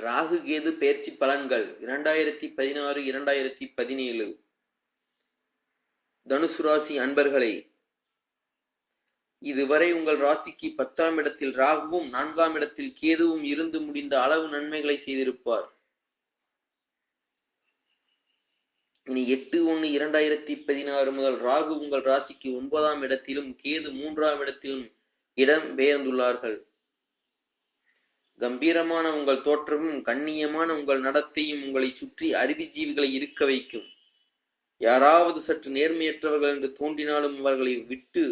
ராகு கேது பெயர்ச்சி பலன்கள் இரண்டாயிரத்தி பதினாறு இரண்டாயிரத்தி பதினேழு. தனுசு ராசி அன்பர்களே இதுவரை உங்கள் ராசிக்கு பத்தாம் இடத்தில் ராகுவும் நான்காம் இடத்தில் கேதுவும் இருந்து முடிந்த அளவு நன்மைகளை செய்திருப்பார். இனி எட்டு ஒன்னு இரண்டாயிரத்தி பதினாறு முதல் ராகு உங்கள் ராசிக்கு ஒன்பதாம் இடத்திலும் கேது மூன்றாம் இடத்திலும் இடம் பெயர்ந்துள்ளார்கள். கம்பீரமான உங்கள் தோற்றமும் கண்ணியமான உங்கள் நடத்தையும் உங்களை சுற்றி அறிவுஜீவிகளை இருக்க வைக்கும். யாராவது சற்று நேர்மையற்றவர்கள் என்று தோன்றினாலும் அவர்களை விட்டு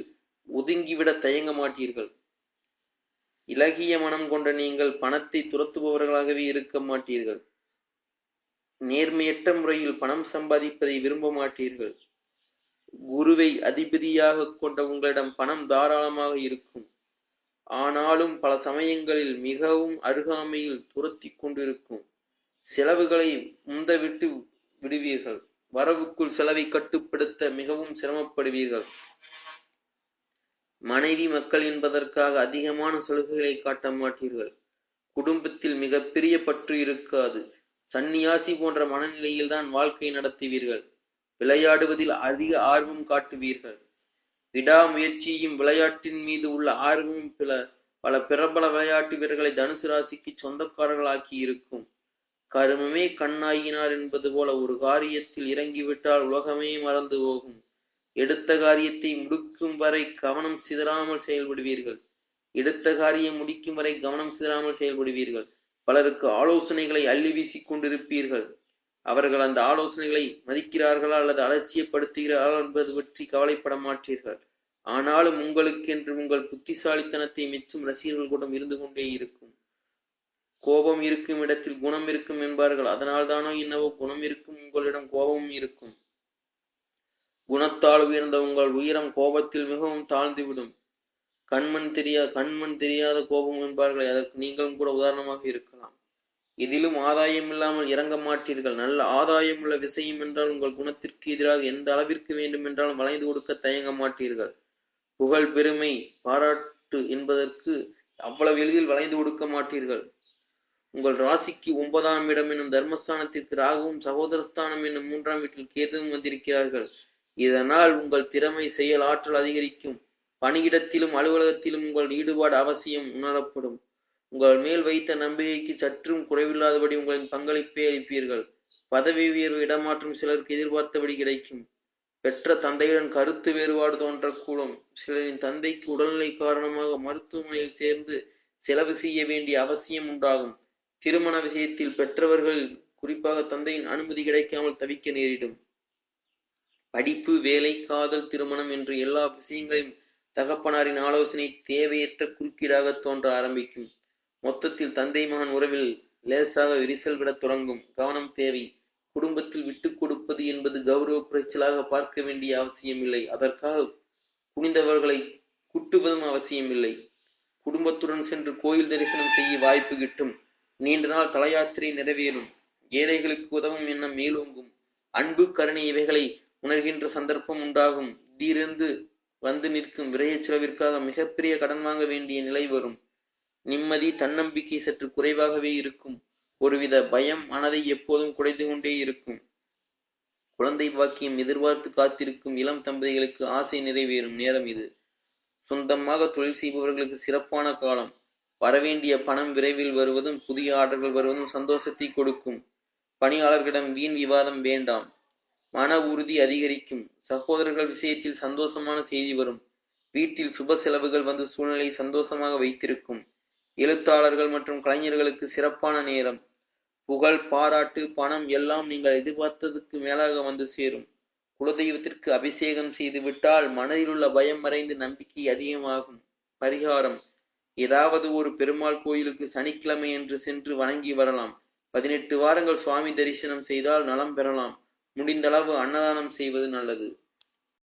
ஒதுங்கிவிட தயங்க மாட்டீர்கள். இலகிய மனம் கொண்ட நீங்கள் பணத்தை துரத்துபவர்களாகவே இருக்க மாட்டீர்கள். நேர்மையற்ற முறையில் பணம் சம்பாதிப்பதை விரும்ப மாட்டீர்கள். குருவை அதிபதியாக கொண்ட உங்களிடம் பணம் தாராளமாக இருக்கும். ஆனாலும் பல சமயங்களில் மிகவும் அருகாமையில் துரத்தி கொண்டிருக்கும் செலவுகளை முந்தவிட்டு விடுவீர்கள். வரவுக்குள் செலவை கட்டுப்படுத்த மிகவும் சிரமப்படுவீர்கள். மனைவி மக்கள் என்பதற்காக அதிகமான சலுகைகளை காட்ட மாட்டீர்கள். குடும்பத்தில் மிகப்பெரிய பற்று இருக்காது. சந்நியாசி போன்ற மனநிலையில் தான் வாழ்க்கை நடத்துவீர்கள். விளையாடுவதில் அதிக ஆர்வம் காட்டுவீர்கள். விடாமுயற்சியும் விளையாட்டின் மீது உள்ள ஆர்வமும் பிற பல பிரபல விளையாட்டு வீரர்களை தனுசு ராசிக்கு சொந்தக்காரர்களாக்கி இருக்கும். கருமமே கண்ணாகினார் என்பது போல ஒரு காரியத்தில் இறங்கிவிட்டால் உலகமே மறந்து போகும். எடுத்த காரியத்தை முடிக்கும் வரை கவனம் சிதறாமல் செயல்படுவீர்கள். எடுத்த காரியம் முடிக்கும் வரை கவனம் சிதறாமல் செயல்படுவீர்கள். பலருக்கு ஆலோசனைகளை அள்ளி வீசிக் கொண்டிருப்பீர்கள். அவர்கள் அந்த ஆலோசனைகளை மதிக்கிறார்களா அல்லது அலட்சியப்படுத்துகிறார்களா என்பது பற்றி கவலைப்பட மாட்டீர்கள். ஆனாலும் உங்களுக்கென்று உங்கள் புத்திசாலித்தனத்தை மெச்சும் ரசிகர்கள் கூட்டம் இருந்து கொண்டே இருக்கும். கோபம் இருக்கும் இடத்தில் குணம் இருக்கும் என்பார்கள். அதனால் தானோ என்னவோ குணம் இருக்கும் உங்களிடம் கோபமும் இருக்கும். குணத்தால் உயர்ந்த உங்கள் உயரம் கோபத்தில் மிகவும் தாழ்ந்துவிடும். கண்மண் தெரியா கண்மண் தெரியாத கோபம் என்பார்கள் அதற்கு நீங்களும் கூட உதாரணமாக இருக்கலாம். இதிலும் ஆதாயம் இல்லாமல் இறங்க மாட்டீர்கள். நல்ல ஆதாயம் உள்ள விஷயம் என்றால் உங்கள் குணத்திற்கு எதிராக எந்த அளவிற்கு வேண்டும் என்றாலும் வளைந்து கொடுக்க தயங்க மாட்டீர்கள். புகழ் பெருமை பாராட்டு என்பதற்கு அவ்வளவு எளிதில் வளைந்து கொடுக்க மாட்டீர்கள். உங்கள் ராசிக்கு ஒன்பதாம் இடம் என்னும் தர்மஸ்தானத்திற்கு ராகவும் சகோதரஸ்தானம் என்னும் மூன்றாம் வீட்டில் கேதுவும் வந்திருக்கிறார்கள். இதனால் உங்கள் திறமை செயல் ஆற்றல் அதிகரிக்கும். பணியிடத்திலும் அலுவலகத்திலும் உங்கள் ஈடுபாடு அவசியம் உணரப்படும். உங்கள் மேல் வைத்த நம்பிக்கைக்கு சற்றும் குறைவில்லாதபடி உங்களின் பங்களிப்பை அளிப்பீர்கள். பதவி உயர்வு இடமாற்றம் சிலருக்கு எதிர்பார்த்தபடி கிடைக்கும். பெற்ற தந்தையுடன் கருத்து வேறுபாடு தோன்றக்கூடும். சிலரின் தந்தைக்கு உடல்நிலை காரணமாக மருத்துவமனையில் சேர்ந்து செலவு செய்ய வேண்டிய அவசியம் உண்டாகும். திருமண விஷயத்தில் பெற்றவர்கள் குறிப்பாக தந்தையின் அனுமதி கிடைக்காமல் தவிக்க நேரிடும். படிப்பு வேலை காதல் திருமணம் என்று எல்லா விஷயங்களையும் தகப்பனாரின் ஆலோசனை தேவையற்ற குறுக்கீடாக தோன்ற ஆரம்பிக்கும். மொத்தத்தில் தந்தை மகன் உறவில் லேசாக விரிசல் விடத் தொடங்கும். கவனம் தேவை. குடும்பத்தில் விட்டுக் கொடுப்பது என்பது கௌரவ குறைச்சலாக பார்க்க வேண்டிய அவசியமில்லை. அதற்காக குனிந்தவர்களை குட்டுவதும் அவசியமில்லை. குடும்பத்துடன் சென்று கோயில் தரிசனம் செய்ய வாய்ப்பு கிட்டும். நீண்ட நாள் தலையாத்திரை நிறைவேறும். ஏழைகளுக்கு உதவும் எண்ணம் மேலோங்கும். அன்பு கருணை இவைகளை உணர்கின்ற சந்தர்ப்பம் உண்டாகும். திடீரென்று வந்து நிற்கும் விரைய செலவிற்காக மிகப்பெரிய கடன் வாங்க வேண்டிய நிலை வரும். நிம்மதி தன்னம்பிக்கை சற்று குறைவாகவே இருக்கும். ஒருவித பயம் மனதை எப்போதும் குடைந்து கொண்டே இருக்கும். குழந்தை பாக்கியம் எதிர்பார்த்து காத்திருக்கும் இளம் தம்பதிகளுக்கு ஆசை நிறைவேறும் நேரம் இது. சொந்தமாக தொழில் செய்பவர்களுக்கு சிறப்பான காலம். வரவேண்டிய பணம் விரைவில் வருவதும் புதிய ஆர்டர்கள் வருவதும் சந்தோஷத்தை கொடுக்கும். பணியாளர்களிடம் வீண் விவாதம் வேண்டாம். மன உறுதி அதிகரிக்கும். சகோதரர்கள் விஷயத்தில் சந்தோஷமான செய்தி வரும். வீட்டில் சுப செலவுகள் வந்து சூழ்நிலை சந்தோஷமாக வைத்திருக்கும். எழுத்தாளர்கள் மற்றும் கலைஞர்களுக்கு சிறப்பான நேரம். புகழ் பாராட்டு பணம் எல்லாம் நீங்கள் எதிர்பார்த்ததுக்கு மேலாக வந்து சேரும். குலதெய்வத்திற்கு அபிஷேகம் செய்து விட்டால் மனதில் உள்ள பயம் மறைந்து நம்பிக்கை அதிகமாகும். பரிகாரம். ஏதாவது ஒரு பெருமாள் கோயிலுக்கு சனிக்கிழமை என்று சென்று வணங்கி வரலாம். பதினெட்டு வாரங்கள் சுவாமி தரிசனம் செய்தால் நலம் பெறலாம். முடிந்தளவு அன்னதானம் செய்வது நல்லது.